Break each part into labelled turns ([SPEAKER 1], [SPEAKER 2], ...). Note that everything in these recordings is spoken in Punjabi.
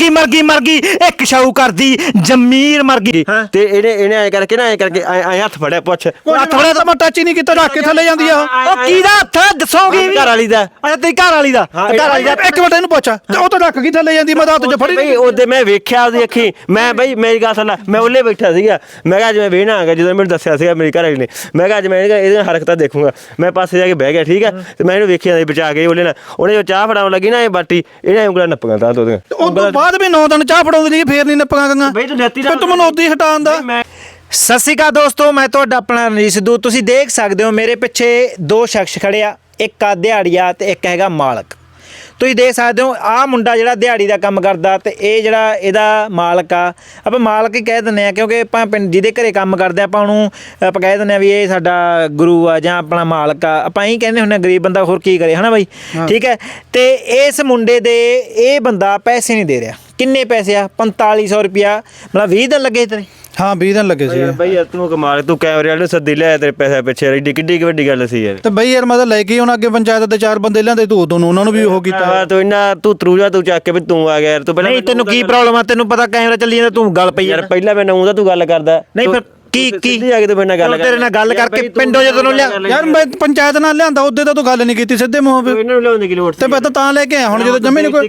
[SPEAKER 1] ਗਈ ਮਰ ਗਈ ਮਰ ਗਈ ਇੱਕ ਸ਼ਾਊ ਕਰਦੀ ਜਮੀਰ ਮਰ ਗਈ
[SPEAKER 2] ਤੇ ਇਹਨੇ ਇਹਨੇ ਐ ਕਰਕੇ ਨਾ ਐ ਕਰਕੇ ਐ ਐ ਹੱਥ ਫੜਿਆ ਪੁੱਛ।
[SPEAKER 3] ਹੱਥ ਫੜਿਆ ਤਾਂ ਮੈਂ ਟੱਚ ਹੀ ਨਹੀਂ ਕੀਤਾ ਰੱਖ ਕੇ ਥੱਲੇ ਜਾਂਦੀ ਆ ਉਹ।
[SPEAKER 1] ਉਹ ਕਿਹਦਾ ਹੱਥ ਆ? ਦੱਸੋਗੇ ਵੀ?
[SPEAKER 2] ਘਰ ਵਾਲੀ ਦਾ।
[SPEAKER 1] ਅੱਛਾ ਤੇਰੀ ਘਰ ਵਾਲੀ ਦਾ?
[SPEAKER 2] ਹਾਂ,
[SPEAKER 1] ਘਰ ਵਾਲੀ ਦਾ?
[SPEAKER 3] ਇੱਕ ਮਿੰਟ ਇਹਨੂੰ ਪੁੱਛ। ਤੇ ਉਹ ਤਾਂ ਰੱਖ ਕੇ ਥੱਲੇ ਜਾਂਦੀ ਮੈਂ ਤਾਂ ਹੱਥ 'ਚ ਫੜੀ
[SPEAKER 2] ਬਈ ਉਹਦੇ ਮੈਂ ਵੇਖਿਆ ਉਹਦੀ ਅੱਖੀ। ਮੈਂ ਬਈ ਮੇਰੀ ਗੱਲ ਸੁਣ ਲੈ ਮੈਂ ਉਹਲੇ ਬੈਠਾ ਸੀਗਾ। ਮੈਂ ਕਿਹਾ ਅੱਜ ਮੈਂ ਵੇਹਣਾ ਆਗਾ ਜਦੋਂ ਮੈਨੂੰ ਦੱਸਿਆ ਸੀਗਾ ਮੇਰੀ ਘਰ ਵਾਲੀ ਨੇ। ਮੈਂ ਕਿਹਾ ਅੱਜ ਮੈਂ ਇਹਦੀਆਂ ਇਹਦੀਆਂ ਹਰਕਤਾਂ ਦੇਖੂੰਗਾ। ਮੈਂ ਪਾਸੇ ਜਾ ਕੇ ਬਹਿ ਗਿਆ ਠੀਕ ਹੈ ਤੇ ਮੈਂ ਇਹਨੂੰ ਵੇਖਿਆ ਸੀ ਬਚਾ ਕੇ ਉਹਲੇ ਨਾਲ। ਉਹਨੇ ਜੋ ਚਾਹ ਫੜਾਉਣ ਲੱਗੀ ਨਾ ਇਹ ਬਾਟੀ ਇਹਨੇ ਉਂਗਲਾਂ ਨੱਪੀਆਂ ਤਾਂ ਉਹਦੀਆਂ
[SPEAKER 3] ਉਹ ਤੋਂ ਬਾਅਦ ਵੀ 9 ਦਿਨ ਚਾਹ ਫੜਾਉਂਦੀ ਰਹੀ ਫੇਰ ਨਹੀਂ ਨੱਪਾਂ ਗੰਗਾ।
[SPEAKER 2] ਬਈ ਤੂੰ ਨੈਤੀ
[SPEAKER 3] ਫਿਰ ਤੂੰ ਮੈਨੂੰ ਉਦੋਂ ਹੀ ਹਟਾਉਣ ਦਾ।
[SPEAKER 2] ਮੈਂ
[SPEAKER 1] ਸਤਿ ਸ਼੍ਰੀ ਅਕਾਲ ਦੋਸਤੋ ਮੈਂ ਤੁਹਾਡਾ ਆਪਣਾ ਰਣਜੀਤ ਸਿੱਧੂ। ਤੁਸੀਂ ਦੇਖ ਸਕਦੇ ਹੋ ਮੇਰੇ ਪਿੱਛੇ ਦੋ ਸ਼ਖਸ ਖੜੇ ਆ ਇੱਕ ਆ ਦਿਹਾੜੀਆ ਤੇ ਇੱਕ ਹੈਗਾ ਮਾਲਕ। ਤੁਸੀਂ ਦੇਖ ਸਕਦੇ ਹੋ ਆਹ ਮੁੰਡਾ ਜਿਹੜਾ ਦਿਹਾੜੀ ਦਾ ਕੰਮ ਕਰਦਾ ਤੇ ਇਹ ਜਿਹੜਾ ਇਹਦਾ ਮਾਲਕ ਆ ਆਪਾਂ ਮਾਲਕ ਹੀ ਕਹਿ ਦਿੰਦੇ ਆ ਕਿਉਂਕਿ ਆਪਾਂ ਪਿੰਡ ਜਿਹਦੇ ਘਰੇ ਕੰਮ ਕਰਦੇ ਆ, ਆਪਾਂ ਉਹਨੂੰ ਆਪਾਂ ਕਹਿ ਦਿੰਦੇ ਆ ਵੀ ਇਹ ਸਾਡਾ ਗੁਰੂ ਆ ਜਾਂ ਆਪਣਾ ਮਾਲਕ ਆ। ਆਪਾਂ ਇਹੀ ਕਹਿੰਦੇ ਹੁੰਦੇ ਆ, ਗਰੀਬ ਬੰਦਾ ਹੋਰ ਕੀ ਕਰੇ ਹਨਾ ਬਾਈ? ਠੀਕ ਹੈ? ਤੇ ਇਸ ਮੁੰਡੇ ਦੇ ਇਹ ਬੰਦਾ ਪੈਸੇ ਨਹੀਂ ਦੇ ਰਿਹਾ। ਕਿੰਨੇ ਪੈਸੇ ਆ? 4500 ਰੁਪਿਆ ਮਤਲਬ 20 ਦਿਨ ਲੱਗੇ ਤੇਰੇ?
[SPEAKER 3] ਹਾਂ 20 ਦਿਨ ਲੱਗੇ ਸੀ।
[SPEAKER 2] ਯਾਰ ਬਈ ਯਾਰ ਤੂੰ ਕਮਾਲ ਤੂੰ ਕੈਮਰੇ ਵਾਲੇ ਸੱਦੀ ਲਿਆ ਤੇਰੇ ਪੈਸੇ ਪਿੱਛੇ ਐਡੀ ਕਿੱਡੀ ਕੁ ਵੱਡੀ ਗੱਲ ਸੀ ਯਾਰ।
[SPEAKER 3] ਤੇ ਬਈ ਯਾਰ ਮੈਂ ਤਾਂ ਲੈ ਕੇ ਹੁਣ ਅੱਗੇ ਪੰਚਾਇਤ ਦੇ ਚਾਰ ਬੰਦੇ ਲਿਆਂਦੇ ਤੂੰ ਉਦੋਂ ਉਹਨਾਂ ਨੂੰ ਵੀ ਉਹ ਕੀਤਾ।
[SPEAKER 2] ਆ ਤੂੰ ਇੰਨਾ ਤੂੰ ਤਰੂਜਾ ਤੂੰ ਚੱਕ ਕੇ ਵੀ ਤੂੰ ਆ ਗਿਆ ਯਾਰ ਤੂੰ ਪਹਿਲਾਂ
[SPEAKER 1] ਨਹੀਂ ਤੈਨੂੰ ਕੀ ਪ੍ਰੋਬਲਮ ਆ? ਤੈਨੂੰ ਪਤਾ ਕੈਮਰਾ ਚੱਲੀ ਜਾਂਦਾ ਤੂੰ ਗੱਲ ਪਈ
[SPEAKER 2] ਯਾਰ ਪਹਿਲਾਂ ਮੈਂ ਨੌਂ ਦਾ ਤੂੰ ਗੱਲ ਕਰਦਾ।
[SPEAKER 1] ਨਹੀਂ ਫਿਰ ਕੀ ਕੀ?
[SPEAKER 2] ਸਿੱਧੀ ਆ ਕੇ ਤੂੰ ਮੇਰੇ ਨਾਲ ਗੱਲ
[SPEAKER 1] ਚਲੋ ਤੇਰੇ ਨਾਲ ਗੱਲ ਕਰਕੇ ਪਿੰਡੋਂ ਜਦੋਂ ਲਿਆ
[SPEAKER 3] ਯਾਰ ਮੈਂ ਪੰਚਾਇਤ ਨਾਲ ਲਿਆਂਦਾ ਉਹਦੇ ਤਾਂ ਤੂੰ ਗੱਲ ਨਹੀਂ ਕੀਤੀ ਸਿੱਧੇ ਮੂੰਹ
[SPEAKER 2] ਤੂੰ ਇਹਨਾਂ ਨੂੰ ਲਿਆਉਣ ਦੀ ਕੀ ਲੋੜ
[SPEAKER 3] ਤੇ ਮੈਂ ਤਾਂ ਤਾਂ ਲੈ ਕੇ ਆਇਆ ਹੁਣ ਜਦੋਂ ਜਮੀ ਨਹੀਂ ਕੋਈ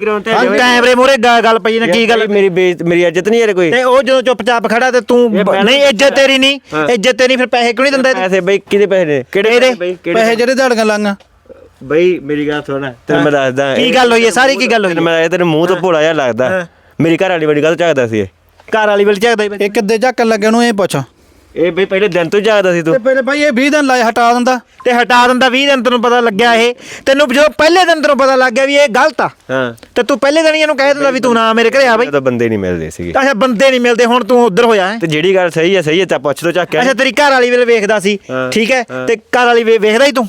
[SPEAKER 1] ਕੈਮਰੇ ਮੂਹਰੇ ਗਾ- ਗੱਲ ਪਈ ਨਾ ਕੀ ਗੱਲ
[SPEAKER 2] ਮੇਰੀ ਬੇਇੱਜ਼ਤ ਮੇਰੀ ਇੱਜ਼ਤ ਨਹੀਂ ਯਾਰ ਕੋਈ।
[SPEAKER 1] ਤੇ ਉਹ ਜਦੋਂ ਚੁੱਪਚਾਪ ਖੜਾ ਤੇ ਤੂੰ ਨਹੀਂ ਇੱਜ਼ਤ ਤੇਰੀ ਨਹੀਂ ਇੱਜ਼ਤ ਤੇਰੀ ਫਿਰ ਪੈਸੇ ਕਿਉਂ ਨਹੀਂ ਦਿੰਦਾ
[SPEAKER 2] ਪੈਸੇ ਬਈ ਕਿਹਦੇ ਪੈਸੇ ਨੇ? ਕਿਹੜੇ? ਪੈਸੇ
[SPEAKER 3] ਜਿਹੜੇ ਦਿਹਾੜੀਆਂ ਲਾਂਗਾ।
[SPEAKER 2] ਬਈ ਮੇਰੀ ਗੱਲ ਸੁਣ। ਤੈਨੂੰ ਮੈਂ ਦੱਸਦਾ
[SPEAKER 1] ਕੀ ਗੱਲ ਹੋਈ ਹੈ? ਸਾਰੀ ਕੀ ਗੱਲ ਹੋਈ
[SPEAKER 2] ਮੈਂ ਤੇਰੇ ਮੂੰਹ ਤੋਂ ਭੋਲਾ ਜਿਹਾ ਲੱਗਦਾ। ਮੇਰੀ ਘਰ ਵਾਲੀ ਬੜੀ ਗੱਲ ਝਾਕਦਾ ਸੀ ਇਹ।
[SPEAKER 1] ਘਰ ਵਾਲੀ ਝਾਕਦਾ ਹੀ
[SPEAKER 3] ਇਹ ਕਿੱਦੇ ਝੱਕਣ ਲੱਗੇ ਉਹਨੂੰ ਇਹ ਪੁੱਛ।
[SPEAKER 2] ਇਹ ਬਈ ਪਹਿਲੇ ਦਿਨ ਤੋਂ ਝਾਕਦਾ ਸੀ
[SPEAKER 3] ਤੇ।
[SPEAKER 2] ਤੂੰ
[SPEAKER 3] ਪਹਿਲੇ ਭਾਈ ਇਹ 20 ਦਿਨ ਲਾਏ ਹਟਾ ਦਿੰਦਾ।
[SPEAKER 1] ਤੇ ਹਟਾ ਦਿੰਦਾ 20 ਦਿਨ ਤੈਨੂੰ ਪਤਾ ਲੱਗਿਆ ਇਹ। ਤੈਨੂੰ ਜੋ ਪਹਿਲੇ ਦਿਨ ਤੈਨੂੰ ਪਤਾ ਲੱਗ ਗਿਆ ਵੀ ਇਹ ਗਲਤ ਆ।
[SPEAKER 2] ਹਾਂ।
[SPEAKER 1] ਤੇ ਤੂੰ ਪਹਿਲੇ ਦਿਨ ਹੀ ਇਹਨੂੰ ਕਹਿ ਦਿੰਦਾ ਵੀ ਤੂੰ ਨਾ ਮੇਰੇ ਘਰੇ ਆ ਬਈ।
[SPEAKER 2] ਜਦੋਂ ਬੰਦੇ ਨਹੀਂ ਮਿਲਦੇ ਸੀਗੇ।
[SPEAKER 1] ਅੱਛਾ ਬੰਦੇ ਨਹੀਂ ਮਿਲਦੇ ਹੁਣ ਤੂੰ ਉਧਰ ਹੋਇਆ ਹੈ।
[SPEAKER 2] ਤੇ ਜਿਹੜੀ ਗੱਲ ਸਹੀ ਹੈ ਸਹੀ ਹੈ ਤਾਂ ਪੁੱਛ ਤੋ ਝਾਕਿਆ
[SPEAKER 1] ਅੱਛਾ ਤੇਰੀ ਘਰ ਵਾਲੀ ਵੇਲੇ ਵੇਖਦਾ ਸੀ। ਠੀਕ ਹੈ। ਤੇ ਘਰ ਵਾਲੀ ਵੇ- ਵੇਖਦਾ ਹੀ ਤੂੰ?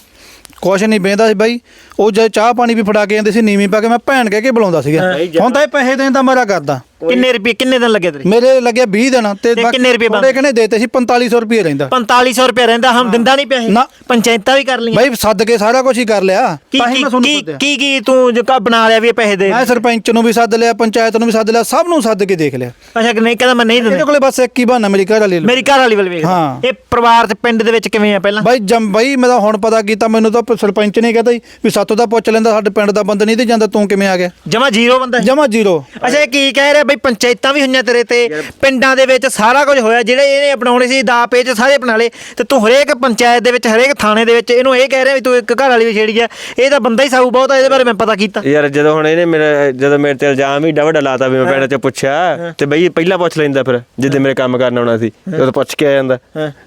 [SPEAKER 3] ਕੁਛ ਨਹੀਂ ਬੇਂਦਾ ਸੀ ਬਾਈ। ਉਹ ਜਦ ਚਾਹ ਪਾਣੀ ਵੀ ਫੜਾ ਕੇ ਜਾਂਦੇ ਸੀ ਨੀਵੀਂ ਪਾ ਕੇ ਮੈਂ ਭੈਣ ਕਹਿ ਕੇ ਬੁਲਾਉਂਦਾ ਸੀਗਾ। ਹੁਣ ਤਾਂ ਇਹ ਪੈਸੇ ਦੇਣ ਦਾ ਮਾਰਾ ਕਰਦਾ।
[SPEAKER 1] ਕਿੰਨੇ ਰੁਪਏ ਕਿੰਨੇ ਦਿਨ ਲੱਗੇ ਤੇਰੇ?
[SPEAKER 3] ਮੇਰੇ ਲੱਗਿਆ 20 ਦਿਨ ਤੇ
[SPEAKER 1] ਤੇ ਕਿੰਨੇ ਰੁਪਏ ਬਣਦੇ?
[SPEAKER 3] ਕਹਿੰਦੇ ਦੇਤੇ ਸੀ 4500 ਰੁਪਏ ਰਹਿੰਦਾ।
[SPEAKER 1] 4500 ਰੁਪਏ ਰਹਿੰਦਾ ਹਮ ਦਿੰਦਾ ਨਹੀਂ
[SPEAKER 3] ਨਾ।
[SPEAKER 1] ਪੰਚਾਇਤਾਂ ਵੀ ਕਰ ਲਈਆਂ।
[SPEAKER 3] ਬਾਈ ਸੱਦ ਕੇ ਸਾਰਾ ਕੁਝ ਹੀ ਕਰ ਲਿਆ।
[SPEAKER 1] ਕੀ
[SPEAKER 3] ਤਾਂ ਹੀ
[SPEAKER 1] ਕੀ
[SPEAKER 3] ਮੈਂ ਤੁਹਾਨੂੰ
[SPEAKER 1] ਕੀ
[SPEAKER 3] ਸੱਦਿਆ
[SPEAKER 1] ਕੀ ਕੀ ਤੂੰ ਜੋ ਕਾ ਬਣਾ ਲਿਆ ਵੀ ਇਹ ਪੈਸੇ ਦੇ?
[SPEAKER 3] ਮੈਂ ਸਰਪੰਚ ਨੂੰ ਵੀ ਸੱਦ ਲਿਆ ਪੰਚਾਇਤ ਨੂੰ ਵੀ ਸੱਦ ਲਿਆ ਸਭ ਨੂੰ ਸੱਦ ਕੇ ਦੇਖ ਲਿਆ।
[SPEAKER 1] ਅੱਛਾ ਕਿ ਨਹੀਂ ਕਹਿੰਦਾ ਮੈਂ ਨਹੀਂ
[SPEAKER 3] ਇਹਦੇ
[SPEAKER 1] ਦਿੰਦਾ
[SPEAKER 3] ਕੋਲੇ ਬਸ ਇੱਕ ਹੀ ਬਹਾਨਾ ਮੇਰੀ ਘਰ ਵਾਲੀ
[SPEAKER 1] ਮੇਰੀ ਘਰ ਵਾਲੀ ਵੇਲੇ ਵੇਖਦਾ
[SPEAKER 3] ਹਾਂ।
[SPEAKER 1] ਇਹ ਪਰਿਵਾਰ ਤੇ ਪਿੰਡ ਦੇ ਵਿੱਚ ਕਿਵੇਂ ਆ ਪਹਿਲਾਂ?
[SPEAKER 3] ਬਾਈ ਜਮ ਬਾਈ ਮੈਂ ਤਾਂ ਹੁਣ ਪਤਾ ਕੀਤਾ ਮੈਨੂੰ ਤਾਂ ਸਰਪੰਚ ਨੇ ਕਹਤਾ ਵੀ ਸਾਤੋਂ ਤਾਂ ਪੁੱਛ ਲੈਂਦਾ ਸਾਡੇ ਪਿੰਡ ਦਾ ਬੰਦਾ ਨਹੀਂ ਤੇ ਜਾਂਦਾ ਤੂੰ ਕਿਵੇਂ ਆ ਗਿਆ?
[SPEAKER 1] ਜਮਾ ਜ਼ੀਰੋ ਬੰਦਾ ਹੈ।
[SPEAKER 3] ਜਮਾ ਜ਼ੀਰੋ।
[SPEAKER 1] ਅੱਛਾ ਇਹ ਕੀ ਕਹਿ ਰਿਹਾ? ਬਈ ਪੰਚਾਇਤਾਂ ਵੀ ਹੋਈਆਂ ਤੇਰੇ ਤੇ ਪਿੰਡਾਂ ਦੇ ਵਿੱਚ ਸਾਰਾ ਕੁਝ ਹੋਇਆ ਜਿਹੜੇ ਇਹਨੇ ਅਪਣਾਉਣੇ ਸੀ ਦਾ ਪੇਚ ਸਾਰੇ ਅਪਣਾ ਲਏ ਤੇ ਤੂੰ ਹਰੇਕ ਪੰਚਾਇਤ ਦੇ ਵਿੱਚ ਹਰੇਕ ਥਾਣੇ ਦੇ ਵਿੱਚ ਇਹਨੂੰ ਇਹ ਕਹਿ ਰਿਹਾ ਵੀ ਤੂੰ ਇੱਕ ਘਰ ਵਾਲੀ ਛੇੜੀ ਆ ਇਹ ਤਾਂ ਬੰਦਾ ਹੀ ਸਾਊ ਬਹੁਤ ਆ ਇਹਦੇ ਬਾਰੇ ਮੈਂ ਪਤਾ ਕੀਤਾ।
[SPEAKER 2] ਯਾਰ ਜਦੋਂ ਹੁਣ ਇਹਨੇ ਮੇਰਾ ਜਦੋਂ ਮੇਰੇ ਤੇ ਇਲਜ਼ਾਮ ਹੀ ਡਵੜਾ ਲਾਤਾ ਵੀ ਮੈਂ ਪਿੰਡ ਚ ਪੁੱਛਿਆ ਤੇ ਬਈ ਪਹਿਲਾਂ ਪੁੱਛ ਲੈਂਦਾ ਫਿਰ ਜਿੱਦੇ ਮੇਰੇ ਕੰਮ ਕਰਨ ਆਉਣਾ ਸੀ ਉਦੋਂ ਪੁੱਛ ਕੇ ਆ ਜਾਂਦਾ।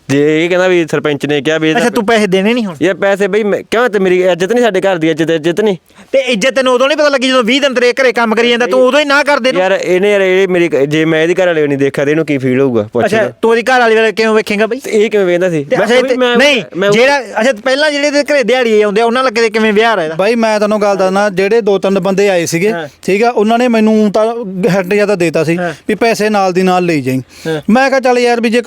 [SPEAKER 2] ਜੇ ਇਹ ਕਹਿੰਦਾ ਵੀ ਸਰਪੰਚ ਨੇ ਕਿਹਾ ਵੀ
[SPEAKER 1] ਅੱਛਾ ਤੂੰ ਪੈਸੇ ਦੇਣੇ ਨਹੀਂ ਹੁਣ?
[SPEAKER 2] ਯਾਰ ਪੈਸੇ ਬਈ ਮੈਂ- ਕਿਉਂ ਤੇ ਮੇਰੀ ਇੱਜ਼ਤ ਨਹੀਂ ਸਾਡੇ ਘਰ ਦੀ ਇੱਜ਼ਤ ਇੱਜ਼ਤ ਨਹੀਂ?
[SPEAKER 1] ਤੇ ਇੱਜ਼ਤ ਤੈਨੂੰ ਉਦੋਂ ਨਹੀਂ ਪਤਾ ਲੱਗੀ ਜਦੋਂ 20 ਦਿਨ ਤੇਰੇ ਘਰੇ ਕੰਮ ਕਰੀ ਜਾਂਦਾ ਤੂੰ ਉਦੋਂ ਹੀ ਨਾ ਕਰ ਦੇ ਇਹਨੂੰ।
[SPEAKER 2] ਯਾਰ ਇਹਨੇ ਯਾਰ ਇਹ ਮੇਰੀ ਜੇ ਮੈਂ ਇਹਦੀ ਘਰ ਵਾਲੇ ਨੂੰ ਨਹੀਂ ਦੇਖਿਆ ਤੇ ਇਹਨੂੰ ਕੀ ਫੀਲ ਹੋਊਗਾ? ਪੁੱਛ
[SPEAKER 1] ਅੱਛਾ
[SPEAKER 2] ਲੈ।
[SPEAKER 1] ਤੂੰ ਉਹਦੀ ਘਰ ਵਾਲੀ ਵੇਲੇ ਕਿਉਂ ਵੇਖੇਗਾ ਬਈ?
[SPEAKER 2] ਤੇ ਇਹ ਕਿਵੇਂ ਵੇਂਦਾ ਸੀ?
[SPEAKER 1] ਤੇ
[SPEAKER 2] ਮੈਂ
[SPEAKER 1] ਅੱਛਾ ਤੇ-
[SPEAKER 2] ਮੈਂ-
[SPEAKER 1] ਨਹੀਂ
[SPEAKER 2] ਮੈਂ
[SPEAKER 1] ਜਿਹੜਾ ਅੱਛਾ ਪਹਿਲਾਂ ਜਿਹੜੇ ਦੇ ਘਰੇ ਦਿਹਾੜੀ ਆਉਂਦੇ ਆ ਉਹਨਾਂ ਲੱਗੇ ਤੇ ਕਿਵੇਂ ਵਿਆਹ ਰਹਿਦਾ
[SPEAKER 3] ਬਾਈ ਮੈਂ ਤੈਨੂੰ ਗੱਲ ਦੱਸਣਾ ਜਿਹੜੇ ਦੋ ਤਿੰਨ ਬੰਦੇ ਆਏ ਸੀਗੇ ਠੀਕ ਆ ਉਹਨਾਂ ਨੇ ਮੈਨੂੰ ਤਾਂ ਹੈਡ ਜ਼ਿਆਦਾ ਦੇਤਾ ਸੀ ਵੀ ਪੈਸੇ ਨਾਲ ਦੀ ਨਾਲ ਲਈ ਜਾਈ। ਮੈਂ ਕਿਹਾ ਚੱਲ ਯਾਰ ਵੀ ਜੇ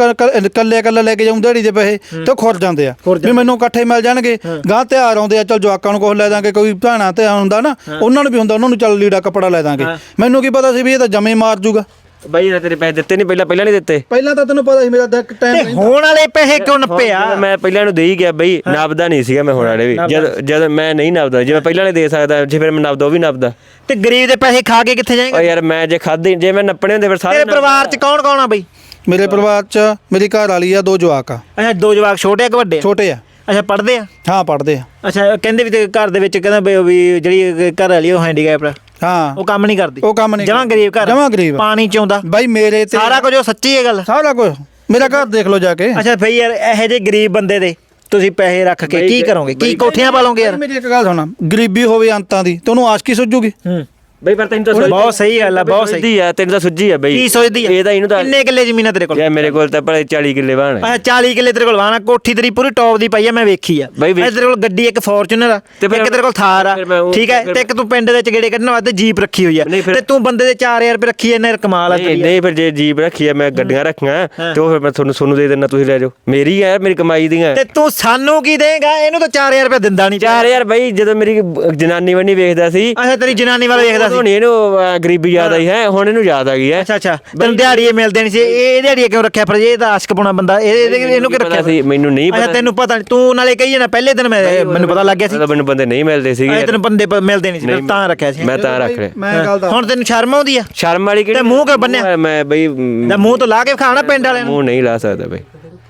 [SPEAKER 3] ਕੱਲੇ ਕੱਲੇ ਲੈ ਕੇ ਦਿਹਾੜੀ ਦੇ ਪੈਸੇ ਤੇ ਖੁਰ ਜਾਂਦੇ ਆ। ਵੀ ਮੈਨੂੰ ਇਕੱਠੇ ਮਿਲ ਜਾਣਗੇ ਗਾਂ ਤਿਉਹਾਰ ਆਉਂਦੇ ਆ ਚੱਲ ਜਵਾਕਾਂ ਨੂੰ ਕੁਛ ਲੈ ਦਾਂਗੇ ਕੋਈ ਭੈਣਾ ਤੇ ਹੁੰਦਾ ਨਾ ਉਹਨਾਂ ਨੂੰ ਵੀ ਹੁੰਦਾ ਉਹਨਾਂ ਨੂੰ ਚੱਲ ਲੀੜਾ ਕੱਪੜਾ ਲੈ ਦਾਂਗੇ। ਮੈਨੂੰ ਕੀ ਪਤਾ ਸੀ ਵੀ ਇਹ ਤਾਂ ਜਮੇ ਮਾਰ ਜੂਗਾ।
[SPEAKER 2] ਬਈ ਇਹਨੇ ਤੇਰੇ ਪੈਸੇ ਦਿੱਤੇ ਨਹੀਂ ਪਹਿਲਾਂ ਪਹਿਲਾਂ ਨਹੀਂ ਦਿੱਤੇ।
[SPEAKER 3] ਪਹਿਲਾਂ ਤਾਂ ਤੈਨੂੰ ਪਤਾ ਸੀ ਮੇਰਾ
[SPEAKER 1] ਤੇ
[SPEAKER 3] ਟਾਈਮ
[SPEAKER 1] ਹੋਣ ਵਾਲੇ ਪੈਸੇ ਕਿਉਂ ਨੱਪਿਆ
[SPEAKER 2] ਮੈਂ ਪਹਿਲਾਂ ਨੂੰ ਦੇ ਹੀ ਗਿਆ ਬਈ ਨਬਦਾ ਨਹੀਂ ਸੀਗਾ ਮੈਂ ਹੁਣ ਵਾਲੇ ਵੀ। ਜਦ ਜਦ ਮੈਂ ਨਹੀਂ ਨਬਦਾ ਜੇ ਮੈਂ ਪਹਿਲਾਂ ਨੇ ਦੇ ਸਕਦਾ ਜੇ ਫਿਰ ਮੈਂ ਨਬਦਾ ਉਹ ਵੀ ਨਬਦਾ
[SPEAKER 1] ਤੇ ਗਰੀਬ ਦੇ ਪੈਸੇ ਖਾ ਕੇ ਕਿੱਥੇ
[SPEAKER 2] ਓ
[SPEAKER 1] ਜਾਏਗਾ
[SPEAKER 2] ਯਾਰ ਮੈਂ ਜੇ ਖਾਦੇ ਜੇ ਮੈਂ ਨੱਪਣੇ ਹੁੰਦੇ ਫਿਰ ਸਾਰੇ
[SPEAKER 1] ਤੇਰੇ ਪਰਿਵਾਰ 'ਚ ਕੌਣ ਕੌਣ ਆ ਬਈ?
[SPEAKER 3] ਮੇਰੇ ਪਰਿਵਾਰ 'ਚ ਮੇਰੀ ਘਰ ਵਾਲੀ ਆ ਦੋ ਜਵਾਕ ਆ।
[SPEAKER 1] ਅੱਛਾ ਦੋ ਜਵਾਕ ਛੋਟੇ ਆ ਕਿ ਵੱਡੇ? ਆ
[SPEAKER 3] ਛੋਟੇ ਆ।
[SPEAKER 1] ਅੱਛਾ ਪੜ੍ਹਦੇ ਆ?
[SPEAKER 3] ਹਾਂ ਪੜਦੇ ਆ।
[SPEAKER 1] ਅੱਛਾ ਕਹਿੰਦੇ ਵੀ ਤੇ ਘਰ ਦੇ ਵਿੱਚ ਕਹਿੰਦਾ ਵੀ- ਵੀ ਜਿਹੜੀ ਘਰ ਵਾਲੀ ਉਹ ਹੈਂਡੀਕੈਪ
[SPEAKER 3] ਹਾਂ।
[SPEAKER 1] ਉਹ ਕੰਮ ਨਹੀਂ ਕਰਦੀ।
[SPEAKER 3] ਉਹ ਕੰਮ ਨਹੀਂ
[SPEAKER 1] ਜਮਾਂ ਗਰੀਬ ਘਰ
[SPEAKER 3] ਜਮਾਂ ਗਰੀਬ
[SPEAKER 1] ਪਾਣੀ ਚਾਉਂਦਾ
[SPEAKER 3] ਬਾਈ ਮੇਰੇ ਤੇ
[SPEAKER 1] ਸਾਰਾ ਕੁਝ ਉਹ ਸੱਚੀ ਹੈ ਗੱਲ
[SPEAKER 3] ਸਾਰਾ ਕੁਝ। ਮੇਰਾ ਘਰ ਦੇਖ ਲਓ ਜਾ ਕੇ।
[SPEAKER 1] ਅੱਛਾ ਭਈ ਯਾਰ ਇਹੋ ਜਿਹੇ ਗਰੀਬ ਬੰਦੇ ਦੇ ਤੁਸੀਂ ਪੈਸੇ ਰੱਖ ਕੇ ਕੀ ਕਰੋਗੇ? ਕੀ ਕੋਠੀਆਂ ਪਾਲੋਗੇ ਯਾਰ?
[SPEAKER 3] ਮੇਰੀ ਇੱਕ ਗੱਲ ਸੁਣਾ ਗਰੀਬੀ ਹੋਵੇ ਅੰਤਾਂ ਦੀ ਤੇ ਉਹਨੂੰ ਆਸ਼ਕੀ ਸੁੱਜੂਗੀ।
[SPEAKER 1] ਹੂੰ।
[SPEAKER 2] ਬਈ ਪਰ ਤੈਨੂੰ ਤਾਂ
[SPEAKER 1] ਬਹੁਤ ਸਹੀ ਗੱਲ ਆ ਬਹੁਤ ਸਹੀ।
[SPEAKER 2] ਆ ਤੈਨੂੰ ਤਾਂ ਸੁੱਝੀ ਆ ਬਈ।
[SPEAKER 1] ਕੀ ਸੋਚਦੀ ਆ?
[SPEAKER 2] ਇਹ ਤਾਂ ਇਹਨੂੰ ਤਾਂ
[SPEAKER 1] ਕਿੰਨੇ ਕਿੱਲੇ ਜ਼ਮੀਨ ਆ ਤੇਰੇ ਕੋਲ?
[SPEAKER 2] ਯਾਰ ਮੇਰੇ ਕੋਲ ਤਾਂ ਭਲੇ 40 ਕਿੱਲੇ ਬਾਣ
[SPEAKER 1] ਅੱਛਾ 40 ਕਿੱਲੇ ਤੇਰੇ ਕੋਲ ਵਾਣਾ ਕੋਠੀ ਤੇਰੀ ਪੂਰੀ ਟੌਪ ਦੀ ਪਈ ਆ ਮੈਂ ਵੇਖੀ ਆ।
[SPEAKER 2] ਬਈ ਵੇਖ-
[SPEAKER 1] ਤੇਰੇ ਕੋਲ ਗੱਡੀ ਇੱਕ ਫੋਰਚੂਨਰ ਆ
[SPEAKER 2] ਤੇ ਫਿਰ-
[SPEAKER 1] ਇੱਕ ਤੇਰੇ ਕੋਲ ਥਾਰ ਆ
[SPEAKER 2] ਫਿਰ ਮੈਂ ਉਹ-
[SPEAKER 1] ਠੀਕ ਹੈ
[SPEAKER 2] ਫਿਰ-
[SPEAKER 1] ਤੇ ਇੱਕ ਤੂੰ ਪਿੰਡ ਦੇ ਵਿੱਚ ਗੇੜੇ ਕੱਢਣ ਵਾਸਤੇ ਜੀਪ ਰੱਖੀ ਹੋਈ ਆ।
[SPEAKER 2] ਨਹੀਂ, ਫਿਰ-
[SPEAKER 1] ਤੇ ਤੂੰ ਬੰਦੇ ਦੇ 4000 ਰੁਪਏ ਰੱਖੀ ਐ ਨਾ ਕਮਾਲ ਆ
[SPEAKER 2] ਨਹੀਂ
[SPEAKER 1] ਤੇਰੀ
[SPEAKER 2] ਨਹੀਂ ਫਿਰ ਜੇ ਜੀਪ ਰੱਖੀ ਆ ਮੈਂ ਗੱਡੀਆਂ ਰੱਖੀਆਂ ਤੇ ਉਹ ਫਿਰ ਮੈਂ ਤੁਹਾਨੂੰ ਸੋਨੂੰ ਦੇ ਦੇਣਾ ਤੁਸੀਂ ਲੈ ਜਾਓ। ਮੇਰੀ ਆ ਮੇਰੀ ਕਮਾਈ ਦੀਆਂ।
[SPEAKER 1] ਤੇ ਤੂੰ ਸਾਨੂੰ ਕੀ ਦੇਂਗਾ? ਇਹਨੂੰ ਤਾਂ 4000 ਰੁਪਏ ਦਿੰਦਾ ਨਹੀਂ
[SPEAKER 2] 4000 ਬਈ ਜਦੋਂ ਮੇਰੀ ਜਨਾਨੀ ਵੰਨੀ ਵੇਖਦਾ ਸੀ।
[SPEAKER 1] ਅੱਛਾ ਤੇਰੀ ਜਨਾਨੀ ਵਾਲਾ ਵੇਖਦਾ
[SPEAKER 2] ਉਦੋਂ ਨਹੀਂ ਇਹਨੂੰ ਅਹ, ਗਰੀਬੀ ਯਾਦ ਆਈ ਹੈ ਹੁਣ ਇਹਨੂੰ ਯਾਦ ਆ ਗਈ ਹੈ।
[SPEAKER 1] ਅੱਛਾ ਅੱਛਾ। ਤੈਨੂੰ ਦਿਹਾੜੀਏ ਮਿਲਦੇ ਨਹੀਂ ਸੀ। ਇਹ ਦਿਹਾੜੀਏ ਕਿਉਂ ਰੱਖਿਆ ਫਿਰ? ਇਹ ਤਾਂ ਆਸ਼ਕ ਪੁਣਾ ਬੰਦਾ। ਇਹ ਇਹਦੇ- ਇਹਨੂੰ ਕਿ
[SPEAKER 2] ਪਤਾ
[SPEAKER 1] ਰੱਖਿਆ
[SPEAKER 2] ਸੀ? ਮੈਨੂੰ ਨਹੀਂ
[SPEAKER 1] ਅੱਛਾ
[SPEAKER 2] ਪਤਾ।
[SPEAKER 1] ਤੈਨੂੰ ਪਤਾ ਨਹੀਂ। ਤੂੰ ਨਾਲੇ ਕਹੀ ਨਾ ਪਹਿਲੇ ਦਿਨ ਮੈਂ ਮੈਨੂੰ ਪਤਾ ਲੱਗ ਗਿਆ ਸੀ
[SPEAKER 2] ਮੈਨੂੰ ਬੰਦੇ ਨਹੀਂ ਮਿਲਦੇ ਸੀਗੇ।
[SPEAKER 1] ਅਜੇ ਤੈਨੂੰ ਬੰਦੇ ਪ- ਮਿਲਦੇ ਨਹੀਂ ਸੀ ਫਿਰ ਤਾਂ ਰੱਖਿਆ ਸੀ।
[SPEAKER 2] ਮੈਂ ਤਾਂ ਰੱਖ ਲਿਆ।
[SPEAKER 3] ਮੈਂ ਗੱਲ ਦਾ
[SPEAKER 1] ਹੁਣ ਤੈਨੂੰ ਸ਼ਰਮ ਆਉਂਦੀ ਆ?
[SPEAKER 2] ਸ਼ਰਮ ਵਾਲੀ ਕਿਹੜੀ
[SPEAKER 1] ਤੇ ਮੂੰਹ ਕਿਉਂ ਬੰਨਿਆ?
[SPEAKER 2] ਮੈਂ ਬਈ ਮ,
[SPEAKER 1] ਜਾਂ ਮੂੰਹ ਤੋਂ ਲਾ ਕੇ ਖਾਣਾ ਪਿੰਡ ਵਾਲਿਆਂ ਨੂੰ?
[SPEAKER 2] ਮੂੰਹ ਨਹੀਂ ਲਾ ਸਕਦਾ ਬਈ।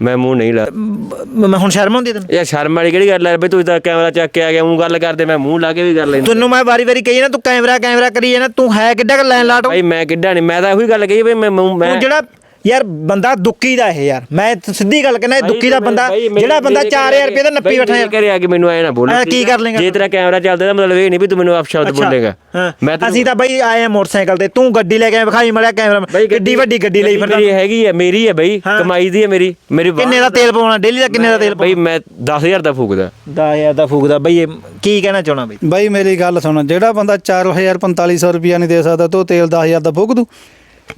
[SPEAKER 2] ਮੈਂ ਮੂੰਹ ਨਹੀਂ ਲਾ
[SPEAKER 1] ਮ- ਮੈਂ ਹੁਣ ਸ਼ਰਮ ਆਉਂਦੀ ਤੈਨੂੰ?
[SPEAKER 2] ਯਾਰ ਸ਼ਰਮ ਵਾਲੀ ਕਿਹੜੀ ਗੱਲ ਹੈ ਬਈ ਤੂੰ ਤਾਂ ਕੈਮਰਾ ਚੱਕ ਕੇ ਆ ਗਿਆ ਉਹ ਗੱਲ ਕਰਦੇ ਮੈਂ ਮੂੰਹ ਲਾ ਕੇ ਵੀ ਕਰ ਲੈਂਦਾ।
[SPEAKER 1] ਤੈਨੂੰ ਮੈਂ ਵਾਰੀ ਵਾਰੀ ਕਹੀ ਨਾ ਤੂੰ ਕੈਮਰਾ ਕੈਮਰਾ ਕਰੀ ਜਾਣਾ ਤੂੰ ਹੈ ਕਿੱਡਾ ਕੁ ਲੈਣ ਲਾਟ
[SPEAKER 2] ਭਾਈ ਮੈਂ ਕਿੱਡਾ ਨਹੀਂ ਮੈਂ ਤਾਂ ਉਹੀ ਗੱਲ ਕਹੀ ਬਈ ਮੈਂ ਮੂੰਹ- ਮੈਂ
[SPEAKER 1] ਤੂੰ ਜਿਹੜਾ ਯਾਰ ਬੰਦਾ ਦੁੱਕੀ ਦਾ ਇਹ ਯਾਰ। ਮੈਂ ਤਾਂ ਸਿੱਧੀ ਗੱਲ ਕਹਿੰਦਾ ਇਹ ਦੁੱਕੀ ਦਾ ਬੰਦਾ ਜਿਹੜਾ ਬੰਦਾ 4000 ਰੁਪਏ ਦਾ ਨੱਪੀ ਬੈਠਾ ਯਾਰ।
[SPEAKER 2] ਕਰੇ ਆ ਕੇ ਮੈਨੂੰ ਐ ਨਾ ਬੋਲ
[SPEAKER 1] ਕੀ ਕਰ ਲਏਂਗਾ?
[SPEAKER 2] ਜੇ ਤੇਰਾ ਕੈਮਰਾ ਚੱਲਦਾ ਤਾਂ ਮਤਲਬ ਇਹ ਨਹੀਂ ਵੀ ਤੂੰ ਮੈਨੂੰ ਅਪਸ਼ਬਦ ਬੋਲੇਗਾ। ਮੈਂ
[SPEAKER 1] ਅਸੀਂ ਤਾਂ ਬਈ ਆਏ ਆ ਮੋਟਰਸਾਈਕਲ ਤੇ। ਤੂੰ ਗੱਡੀ ਲੈ ਕੇ ਵਿਖਾਈ ਮੜਿਆ ਕੈਮਰਾ ਕਿੱਡੀ ਵੱਡੀ ਗੱਡੀ ਲਈ ਫਿਰਦਾ।
[SPEAKER 2] ਮੇਰੀ ਹੈਗੀ ਹੈ ਮੇਰੀ ਹੈ ਬਈ। ਕਮਾਈ ਦੀ ਹੈ ਮੇਰੀ ਮੇਰੀ
[SPEAKER 1] ਕਿੰਨੇ ਦਾ ਤੇਲ ਪਵਾਉਣਾ? ਡੇਲੀ ਦਾ ਕਿੰਨੇ ਦਾ ਤੇਲ
[SPEAKER 2] ਬਈ ਮੈਂ 10000 ਦਾ ਫੂਕਦਾ।
[SPEAKER 1] 10000 ਦਾ ਫੂਕਦਾ। ਬਈ ਇਹ ਕੀ ਕਹਿਣਾ ਚਾਹਣਾ ਬਈ?
[SPEAKER 3] ਬਾਈ ਮੇਰੀ ਗੱਲ ਸੁਣ ਜਿਹੜਾ ਬੰਦਾ 4000 4500 ਰੁਪਿਆ ਨਹੀਂ ਦੇ ਸਕਦਾ ਤੇ ਤੇਲ 10000 ਦਾ ਫੂਕ ਦੂ।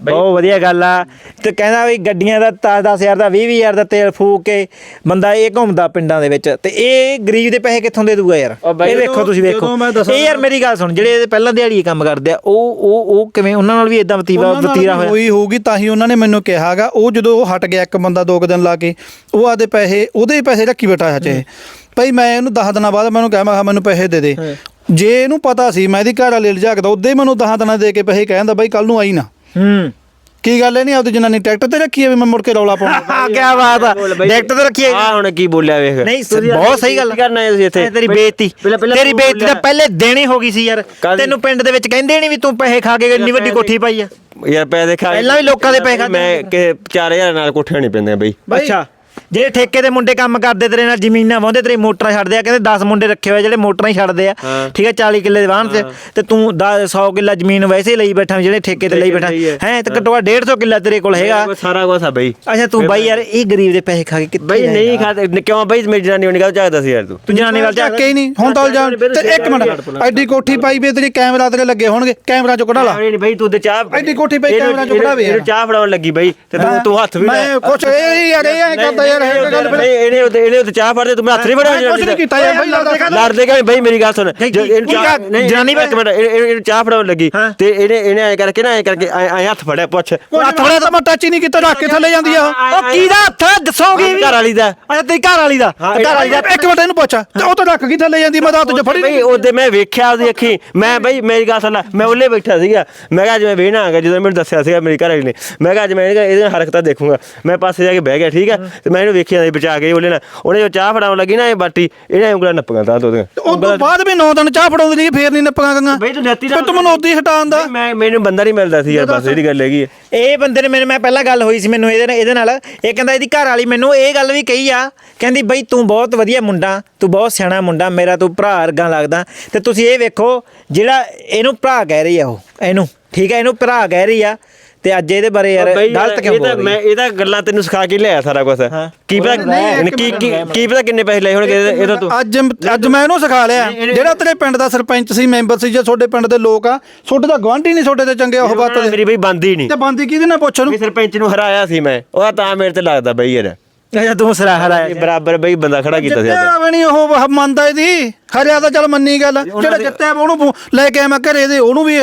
[SPEAKER 1] ਬਹੁਤ ਵਧੀਆ ਗੱਲ ਆ। ਤੇ ਕਹਿੰਦਾ ਵੀ ਗੱਡੀਆਂ ਦਾ 10-10000 ਦਾ 20-20000 ਦਾ ਤੇਲ ਫੂਕ ਕੇ ਬੰਦਾ ਇਹ ਘੁੰਮਦਾ ਪਿੰਡਾਂ ਦੇ ਵਿੱਚ। ਤੇ ਇਹ ਗਰੀਬ ਦੇ ਪੈਸੇ ਕਿੱਥੋਂ ਦੇ ਦੂਗਾ ਯਾਰ? ਇਹ ਵੇਖੋ ਤੁਸੀਂ ਵੇਖੋ। ਇਹ ਯਾਰ ਮੇਰੀ ਗੱਲ ਸੁਣ ਜਿਹੜੇ ਇਹਦੇ ਪਹਿਲਾਂ ਦਿਹਾੜੀ ਕੰਮ ਕਰਦੇ ਆ ਉਹ ਉਹ ਉਹ ਕਿਵੇਂ ਉਹਨਾਂ ਨਾਲ ਵੀ ਇਦਾਂ
[SPEAKER 3] ਨਾਲ
[SPEAKER 1] ਵਤੀਰਾ ਹੋਇਆ?
[SPEAKER 3] ਹੋਈ ਹੋਊਗੀ ਤਾਂ ਹੀ ਉਹਨਾਂ ਨੇ ਮੈਨੂੰ ਕਿਹਾਗਾ ਉਹ ਜਦੋਂ ਉਹ ਹਟ ਗਿਆ ਇੱਕ ਬੰਦਾ ਦੋ ਕੁ ਦਿਨ ਲਾ ਕੇ ਉਹ ਆਦੇ ਪੈਸੇ ਉਹਦੇ ਪੈਸੇ ਰੱਖੀ ਬੈਠਾ ਹੈ ਚਾਹੇ ਭਾਈ ਮੈਂ ਇਹਨੂੰ 10 ਦਿਨਾਂ ਬਾਅਦ ਮੈਨੂੰ ਕਿਹਾ ਮੈਂ ਮੈਨੂੰ ਪੈਸੇ ਦੇ ਦੇ। ਜੇ ਇਹਨੂੰ ਪਤਾ ਸੀ ਮੈਂ ਇਹਦੀ ਘਰ ਵਾਲੇ ਲਿਜਾਕਦਾ ਉਦੋਂ ਹੀ ਮੈਨੂੰ 10 ਦਿਨਾਂ ਦੇ ਕੇ ਪੈਸੇ ਕਹਿੰਦਾ ਬਾਈ ਕੱਲ ਨੂੰ ਆਈ ਨਾ।
[SPEAKER 1] ਹੂੰ।
[SPEAKER 3] ਕੀ ਗੱਲ ਇਹ ਨਹੀਂ ਆਪਦੀ ਜਨਾਨੀ ਟਰੈਕਟਰ ਤੇ ਰੱਖੀ ਹੈ ਵੀ ਮੈਂ ਮੁੜ ਕੇ ਰੌਲਾ ਪਾਉਣਾ।
[SPEAKER 1] ਹਾਂ ਕੀ ਬਾਤ ਆ। ਡਾਇਰੈਕਟਰ ਤੇ ਰੱਖੀਏ
[SPEAKER 2] ਆ ਹੁਣ ਕੀ ਬੋਲਿਆ ਵੇਖ।
[SPEAKER 1] ਨਹੀਂ ਬਹੁਤ ਸਹੀ ਗੱਲ।
[SPEAKER 2] ਕਰਨਾ ਹੈ ਤੁਸੀਂ ਇੱਥੇ?
[SPEAKER 1] ਤੇਰੀ ਬੇਇੱਜ਼ਤੀ। ਤੇਰੀ ਬੇਇੱਜ਼ਤੀ ਤਾਂ
[SPEAKER 2] ਬੋਲਿਆ।
[SPEAKER 1] ਪਹਿਲੇ ਦਿਨ ਹੀ ਹੋ ਗਈ ਸੀ ਯਾਰ? ਤੈਨੂੰ ਪਿੰਡ ਦੇ ਵਿੱਚ ਕਹਿੰਦੇ ਨਹੀਂ ਵੀ ਤੂੰ ਪੈਸੇ ਖਾ ਕੇ ਇੰਨੀ ਵੱਡੀ ਕੋਠੀ ਪਾਈ ਆ।
[SPEAKER 2] ਯਾਰ ਪੈ ਦੇਖਾ
[SPEAKER 1] ਪਹਿਲਾਂ ਵੀ ਲੋਕਾਂ ਦੇ ਪੈਸੇ ਖਾਧੇ
[SPEAKER 2] ਮੈਂ ਕਿ 4000 ਨਾਲ ਕੋਠੀਆਂ ਨਹੀਂ ਪੈਂਦੀਆਂ ਬਈ
[SPEAKER 1] ਅੱਛਾ। ਜਿਹੜੇ ਠੇਕੇ ਦੇ ਮੁੰਡੇ ਕੰਮ ਕਰਦੇ ਤੇਰੇ ਨਾਲ ਜ਼ਮੀਨਾਂ ਵਾਹੁੰਦੇ ਤੇਰੀ ਮੋਟਰਾਂ ਛੱਡਦੇ ਆ ਕਹਿੰਦੇ 10 ਮੁੰਡੇ ਰੱਖੇ ਹੋਏ ਜਿਹੜੇ ਮੋਟਰਾਂ ਹੀ ਛੱਡਦੇ ਆ। ਠੀਕ ਹੈ 40 ਕਿੱਲੇ ਦੇ ਵਾਹਨ 'ਚ ਤੇ ਤੂੰ 100 ਕਿੱਲਾ ਜ਼ਮੀਨ ਵੈਸੇ ਲਈ ਬੈਠਾ ਜਿਹੜੇ ਠੇਕੇ ਤੇ ਲਈ ਬੈਠਾ।
[SPEAKER 2] ਹੈ।
[SPEAKER 1] ਤੇ ਘੱਟੋ ਘੱਟ 150 ਕਿੱਲਾ ਤੇਰੇ ਕੋਲ ਹੈਗਾ।
[SPEAKER 2] ਸਾਰਾ ਕੁਝ ਆ ਬਈ।
[SPEAKER 1] ਅੱਛਾ ਤੂੰ ਬਾਈ ਯਾਰ ਇਹ ਗਰੀਬ ਦੇ ਪੈਸੇ ਖਾ ਕੇ ਕਿੱਥੇ
[SPEAKER 2] ਬਈ ਨਹੀਂ? ਖਾਤੇ ਕਿਉਂ ਬਈ ਮੇਰੀ ਜਨਾਨੀ ਉਹਨੇ ਕਹਾ ਚਾਹਦਾ ਸੀ ਯਾਰ ਤੂੰ?
[SPEAKER 1] ਤੂੰ ਜਨਾਨੀ ਵੱਲ
[SPEAKER 3] ਚੱਕ ਕੇ ਹੀ ਨਹੀਂ ਹੁਣ ਤਾਂ ਇਲਜ਼ਾਮ ਤੇ ਇੱਕ ਮਿੰਟ ਐਡੀ ਕੋਠੀ ਪਾਈ ਵੀ ਤੇਰੀ ਕੈਮਰਾ ਤੇਰੇ ਲੱਗੇ ਹੋਣਗੇ ਕੈਮਰਾ ਚੋਂ ਕਢਾ ਲਾ।
[SPEAKER 2] ਨਹੀਂ ਬਈ ਤੂੰ ਤੇ ਚਾਹ
[SPEAKER 3] ਐਡੀ ਕੋਠੀ ਪਈ ਕੈਮਰਾ ਚੋਂ ਕਢਾਵੇ ਯਾਰ।
[SPEAKER 2] ਚਾਹ ਫੜਾਉਣ ਲੱਗੀ ਬਈ ਤੇ ਤੂੰ ਤੂੰ ਹੱਥ ਵੀ
[SPEAKER 3] ਮੈਂ ਕੁਛ ਇਹ ਯਾਰ ਇਹ ਕਰਦਾ ਯਾਰ। ਇਹ ਗੱਲ
[SPEAKER 2] ਨਹੀਂ ਇਹਨੇ ਉੱਤੇ ਚਾਹ ਫੜਦੇ ਤੂੰ ਮੈਂ ਹੱਥ ਨਹੀਂ ਫੜਿਆ
[SPEAKER 3] ਮੈਂ ਕੁਛ ਨਹੀਂ ਕੀਤਾ ਯਾਰ ਬਈ ਲੜਦਾ
[SPEAKER 2] ਬਈ ਮੇਰੀ ਗੱਲ ਸੁਣ।
[SPEAKER 1] ਜਨਾਨੀ
[SPEAKER 2] ਇੱਕ ਮਿੰਟ ਇਹ- ਇਹ- ਇਹਨੂੰ ਚਾਹ ਫੜਾਉਣ ਲੱਗੀ। ਤੇ ਇਹਨੇ ਇਹਨੇ ਐ ਕਰਕੇ ਨਾ ਐ ਕਰਕੇ ਐ ਐਂ ਹੱਥ ਫੜਿਆ ਪੁੱਛ।
[SPEAKER 3] ਹੱਥ ਥੋੜਾ ਤਾਂ ਮੈਂ ਟੱਚ ਹੀ ਨਹੀਂ ਕੀਤਾ ਰੱਖ ਕੇ ਥੱਲੇ ਜਾਂਦੀ ਆ ਉਹ।
[SPEAKER 1] ਉਹ ਕਿਹਦਾ ਹੱਥ ਆ? ਦੱਸੋਗੇ ਵੀ
[SPEAKER 2] ਘਰ ਵਾਲੀ ਦਾ।
[SPEAKER 1] ਅੱਛਾ ਤੇਰੀ ਘਰ ਵਾਲੀ ਦਾ।
[SPEAKER 2] ਹਾਂ,
[SPEAKER 1] ਘਰ ਵਾਲੀ ਦਾ।
[SPEAKER 3] ਇੱਕ ਮਿੰਟ ਇਹਨੂੰ ਪੁੱਛ। ਤੇ ਉਹ ਤਾਂ ਰੱਖ ਕੇ ਥੱਲੇ ਜਾਂਦੀ ਮੈਂ ਤਾਂ ਹੱਥ 'ਚ ਫੜੀ
[SPEAKER 2] ਬਈ ਉਹਦੇ ਮੈਂ ਵੇਖਿਆ ਉਹਦੀ ਅੱਖੀ। ਮੈਂ ਬਈ ਮੇਰੀ ਗੱਲ ਸੁਣ ਮੈਂ ਉੱਲੇ ਬੈਠਾ ਸੀਗਾ। ਮੈਂ ਕਿਹਾ ਜਿਵੇਂ ਵੇਹਣਾ ਆਗਾ ਜਦੋਂ ਮੈਨੂੰ ਦੱਸਿਆ ਸੀਗਾ ਮੇਰੀ ਘਰ ਵਾਲੀ ਨੇ। ਮੈਂ ਕਿਹਾ ਅੱਜ ਮੈਂ ਇਹਦੀਆਂ ਹਰਕਤਾਂ ਦੇਖੂੰਗਾ। ਮੈਂ ਪਾਸੇ ਜਾ ਕੇ ਬਹਿ ਗਿਆ ਠੀਕ ਹੈ ਤੇ ਮੈਂ ਵੇਖਿਆ ਸੀ ਬਚਾ ਕੇ ਉਹਲੇ ਨਾਲ ਉਹਨੇ ਜੋ ਚਾਹ ਫੜਾਉਣ ਲੱਗੀ ਨਾ ਇਹ ਬਾਟੀ ਇਹਨੇ ਉਂਗਲਾਂ ਨੱਪੀਆਂ ਤਾਂ ਉਹਦੀਆਂ
[SPEAKER 3] ਉਹ ਤੋਂ ਬਾਅਦ ਵੀ 9 ਦਿਨ ਚਾਹ ਫੜਾਉਂਦੀ ਰਹੀ ਫੇਰ ਨਹੀਂ ਨੱਪਾਂ ਗੰਗਾ
[SPEAKER 2] ਬਈ ਤੂੰ ਨੈਤੀ
[SPEAKER 3] ਫਿਰ ਤੂੰ ਮੈਨੂੰ ਉਦੋਂ ਹੀ ਹਟਾਉਣ ਦਾ।
[SPEAKER 2] ਮੈਂ ਮੈਨੂੰ ਬੰਦਾ ਨਹੀਂ ਮਿਲਦਾ ਸੀ ਯਾਰ ਬਸ ਇਹਦੀ ਗੱਲ ਹੈਗੀ ਹੈ
[SPEAKER 1] ਇਹ ਬੰਦੇ ਨੇ ਮੈਨੂੰ ਮੈਂ ਪਹਿਲਾਂ ਗੱਲ ਹੋਈ ਸੀ ਮੈਨੂੰ ਇਹਦੇ ਨਾਲ ਇਹਦੇ ਨਾਲ। ਇਹ ਕਹਿੰਦਾ ਇਹਦੀ ਘਰ ਵਾਲੀ ਮੈਨੂੰ ਇਹ ਗੱਲ ਵੀ ਕਹੀ ਆ। ਕਹਿੰਦੀ ਬਈ ਤੂੰ ਬਹੁਤ ਵਧੀਆ ਮੁੰਡਾ ਤੂੰ ਬਹੁਤ ਸਿਆਣਾ ਮੁੰਡਾ ਮੇਰਾ ਤੂੰ ਭਰਾ ਵਰਗਾ ਲੱਗਦਾ। ਤੇ ਤੁਸੀਂ ਇਹ ਵੇਖੋ ਜਿਹੜਾ ਇਹਨੂੰ ਭਰਾ ਕਹਿ ਰਹੀ ਆ ਉਹ ਇਹਨੂੰ ਠੀਕ ਹੈ ਇਹਨੂੰ ਭਰਾ ਕਹਿ ਰਹੀ ਆ। ਤੇ ਅੱਜ ਇਹਦੇ ਬਾਰੇ ਯਾਰ
[SPEAKER 2] ਬਈ
[SPEAKER 1] ਗਲਤ ਕਿਉਂ
[SPEAKER 2] ਇਹ ਤਾਂ
[SPEAKER 1] ਬੋਲ ਰਹੀ
[SPEAKER 2] ਮੈਂ ਇਹ ਤਾਂ ਗੱਲਾਂ ਤੈਨੂੰ ਸਿਖਾ ਕੇ ਲਿਆਇਆ ਸਾਰਾ ਕੁਝ। ਕੀ ਪਤਾ ਕੀ ਕੀ ਕੀ ਪਤਾ ਕਿੰਨੇ ਪੈਸੇ ਲਏ ਹੋਣਗੇ ਇਹਦੇ- ਇਹਦਾ ਤੂੰ।
[SPEAKER 3] ਅੱਜ ਅੱਜ ਮੈਂ ਇਹਨੂੰ ਸਿਖਾ ਲਿਆ। ਜਿਹੜਾ ਤੇਰੇ ਪਿੰਡ ਦਾ ਸਰਪੰਚ ਸੀ ਮੈਂਬਰ ਸੀ ਜੇ ਤੁਹਾਡੇ ਪਿੰਡ ਦੇ ਲੋਕ ਆ ਤੁਹਾਡੇ ਤਾਂ ਗਵਾਂਢੀ ਨਹੀਂ ਤੁਹਾਡੇ ਤੇ ਚੰਗੇ ਉਹ ਬਾਤ ਦੇ।
[SPEAKER 2] ਮੇਰੀ ਬਈ ਬੰਦੀ ਨਹੀਂ।
[SPEAKER 3] ਤੇ ਬੰਦੀ ਕਿਹਦੇ ਨਾਲ ਪੁੱਛ
[SPEAKER 2] ਵੀ
[SPEAKER 3] ਨੂੰ
[SPEAKER 2] ਸਰਪੰਚ ਨੂੰ ਹਰਾਇਆ ਸੀ ਮੈਂ। ਉਹ ਤਾਂ ਮੇਰੇ ਤੇ ਲੱਗਦਾ ਬਈ ਯਾਰ।
[SPEAKER 1] ਅੱਛਾ ਤੂੰ ਸਰਾਹ ਹਰਾਇਆ
[SPEAKER 2] ਬਰਾਬਰ ਬਈ ਬੰਦਾ ਖੜਾ ਕੀਤਾ ਸੀ
[SPEAKER 3] ਜਿੱਤਿਆ ਵੀ ਨਹੀਂ ਉਹ ਮੰਨਦਾ ਇਹਦੀ ਹਰਿਆ ਤਾਂ ਚੱਲ ਮੰਨੀ ਗੱਲ। ਜਿਹੜਾ ਜਿੱਤਿਆ ਉਹਨੂੰ ਲੈ ਕੇ ਆ ਮੈਂ ਘਰੇ ਦੇ ਉਹਨੂੰ ਵੀ